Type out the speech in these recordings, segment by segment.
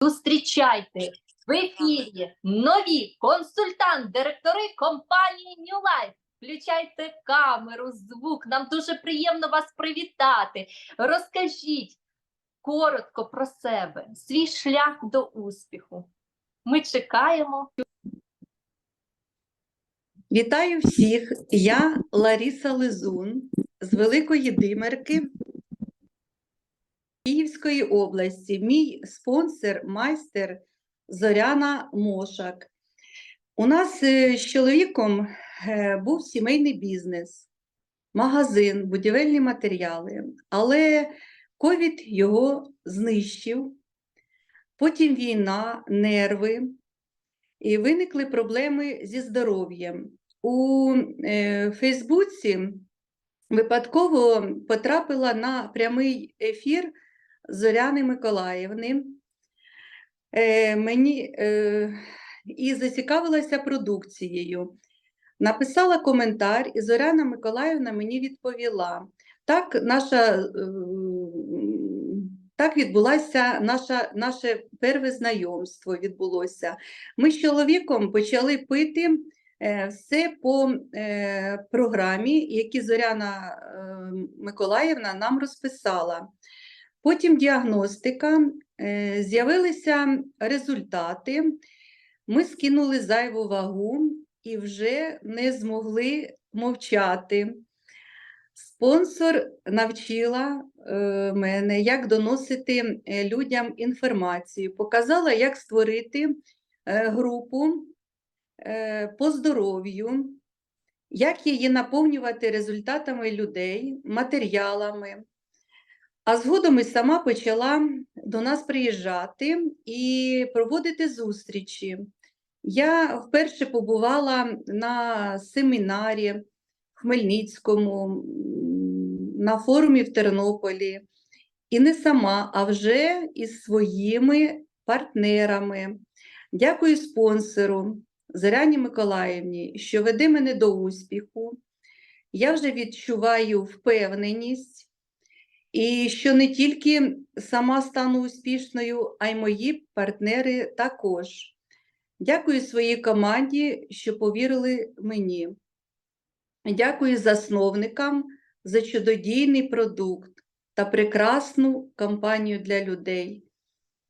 Зустрічайте в ефірі нові консультант-директори компанії New Life. Включайте камеру, звук. Нам дуже приємно вас привітати. Розкажіть коротко про себе, свій шлях до успіху. Ми чекаємо. Вітаю всіх! Я Ларіса Лизун з Великої Димерки Київської області. Мій спонсор, майстер Зоряна Мошак. У нас е, з чоловіком е, був сімейний бізнес, магазин, будівельні матеріали, але ковід його знищив. Потім війна, нерви, і виникли проблеми зі здоров'ям. У е, Фейсбуці випадково потрапила на прямий ефір Зоряни Миколаївни. Е, мені, е, і зацікавилася продукцією. Написала коментар, і Зоряна Миколаївна мені відповіла. Так, наша, е, так відбулося наша, наше перше знайомство відбулося. Ми з чоловіком почали пити е, все по е, програмі, які Зоряна е, Миколаївна нам розписала. Потім діагностика, е, з'явилися результати. Ми скинули зайву вагу і вже не змогли мовчати. Спонсор навчила е, мене, як доносити е, людям інформацію, показала, як створити групу по здоров'ю, як її наповнювати результатами людей, матеріалами. А згодом і сама почала до нас приїжджати і проводити зустрічі. Я вперше побувала на семінарі в Хмельницькому, на форумі в Тернополі. І не сама, а вже із своїми партнерами. Дякую спонсору Зоряні Миколаївні, що веде мене до успіху. Я вже відчуваю впевненість, і що не тільки сама стану успішною, а й мої партнери також. Дякую своїй команді, що повірили мені. Дякую засновникам за чудодійний продукт та прекрасну кампанію для людей.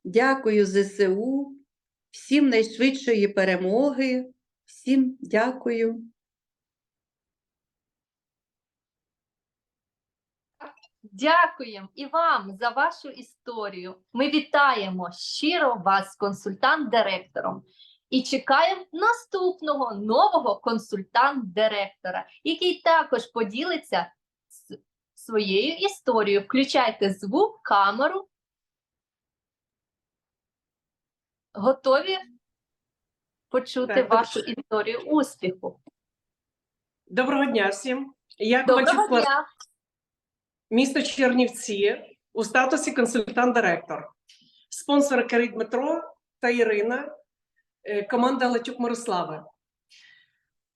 Дякую ЗСУ, всім найшвидшої перемоги, всім дякую. Дякуємо і вам за вашу історію. Ми вітаємо щиро вас, консультант-директором, і чекаємо наступного нового консультант-директора, який також поділиться своєю історією. Включайте звук, камеру. Готові почути Так, вашу історію успіху? Доброго дня всім. Я Доброго Ковальчук, дня! Місто Чернівці у статусі консультант-директор. Спонсори Керій Дмитро та Ірина, е, команда Латюк Мирослави.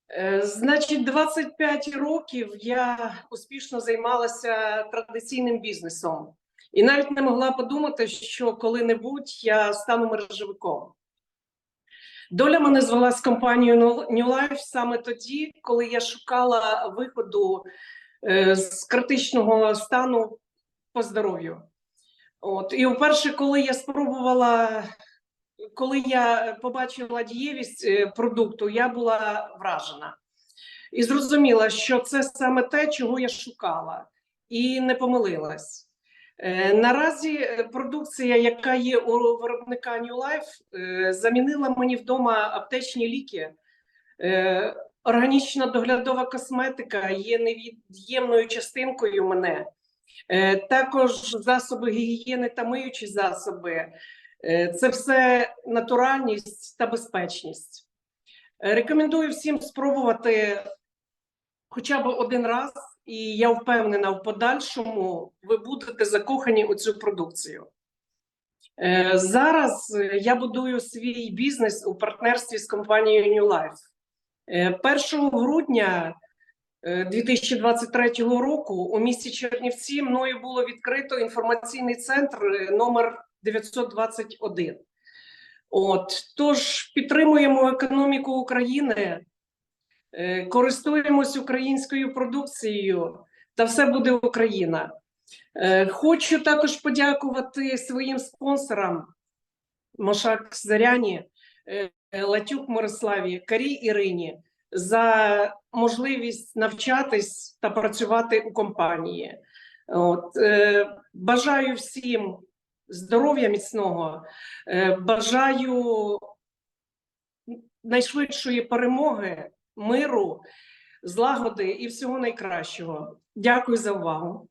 Е, Значить, 25 років я успішно займалася традиційним бізнесом і навіть не могла подумати, що коли-небудь я стану мережевиком. Доля мене звела з компанією New Life саме тоді, коли я шукала виходу з критичного стану по здоров'ю. От і вперше, коли я спробувала, коли я побачила дієвість е, продукту, я була вражена і зрозуміла, що це саме те, чого я шукала, і не помилилась. Е, Наразі е, продукція, яка є у виробника New Life, е, замінила мені вдома аптечні ліки. Органічна доглядова косметика є невід'ємною частинкою мене. Е, Також засоби гігієни та миючі засоби. Е, Це все натуральність та безпечність. Е, Рекомендую всім спробувати хоча б один раз, і я впевнена, в подальшому ви будете закохані у цю продукцію. Зараз я будую свій бізнес у партнерстві з компанією New Life. Е, 1 грудня е, 2023 року у місті Чернівці мною було відкрито інформаційний центр е, номер 921. От тож підтримуємо економіку України, е, користуємось українською продукцією, та все буде Україна. Е, Хочу також подякувати своїм спонсорам Мошак Заряні, е, Латюк Мирославі, Карі Ірині за можливість навчатись та працювати у компанії. От, е, бажаю всім здоров'я міцного, е, бажаю найшвидшої перемоги, миру, злагоди і всього найкращого. Дякую за увагу.